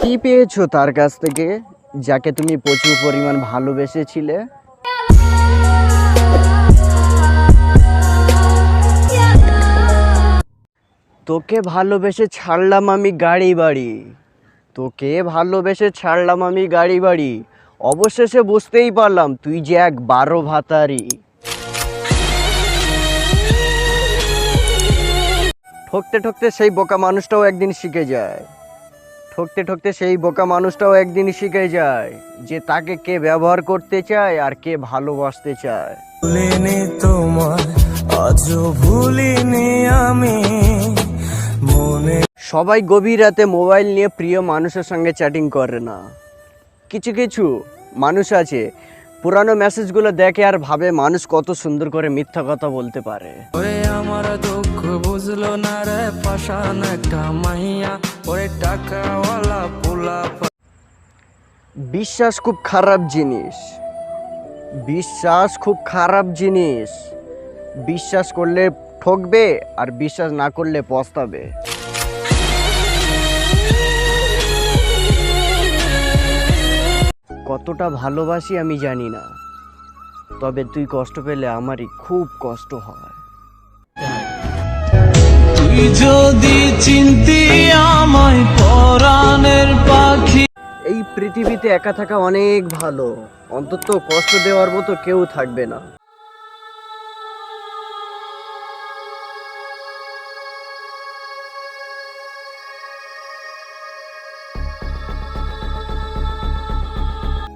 কি পেয়েছ তার কাছ থেকে, যাকে তুমি প্রচুর পরিমাণ ভালোবেসেছিলে? তোকে ভালোবেসে ছাড়লাম আমি গাড়ি বাড়ি। তোকে ভালোবেসে ছাড়লাম আমি গাড়ি বাড়ি। অবশেষে বুঝতেই পারলাম তুই যে এক বারো ভাতারি। ঠকতে ঠকতে সেই বোকা মানুষটাও একদিন শিখে যায়। ঠকতে ঠকতে সেই বোকা মানুষটাও একদিন শিখে যায় যে তাকে কে ব্যবহার করতে চায় আর কে ভালোবাসতে চায়। ভুলিনি তোমার ভুলিনি আমি। মনে সবাই গভীর রাতে মোবাইল নিয়ে প্রিয় মানুষের সঙ্গে চ্যাটিং করে না। কিছু কিছু মানুষ আছে পুরানো মেসেজগুলো দেখে আর ভাবে মানুষ কত সুন্দর করে মিথ্যা কথা বলতে পারে। আমার দুঃখ বুঝলো না রে পাশান একটা মাইয়া। ওরে টাকাওয়ালা পোলা বিশ্বাস খুব খারাপ জিনিস। বিশ্বাস খুব খারাপ জিনিস। বিশ্বাস করলে ঠকবে আর বিশ্বাস না করলে পস্তাবে। কতটা ভালোবাসি আমি জানি না। তবে তুই কষ্ট পেলে আমারই খুব কষ্ট হয়। তুই যদি চিনতি পৃথিবীতে একা থাকা অনেক ভালো। অন্তত কষ্ট দেওয়ার মতো কেউ থাকবে না।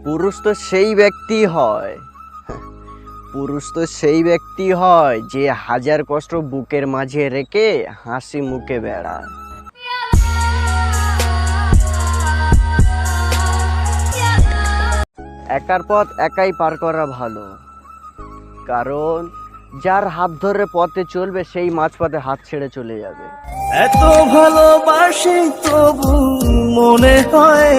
পুরুষ তো সেই ব্যক্তি হয়। পুরুষ তো সেই ব্যক্তি হয় যে হাজার কষ্ট বুকের মাঝে রেখে হাসি মুখে বেড়ায়। একার পথ একাই পার করা ভালো। কারণ যার হাত ধরে পথে চলবে, সেই মাঝপথে হাত ছেড়ে চলে যাবে। এত ভালোবাসি তবু মনে হয়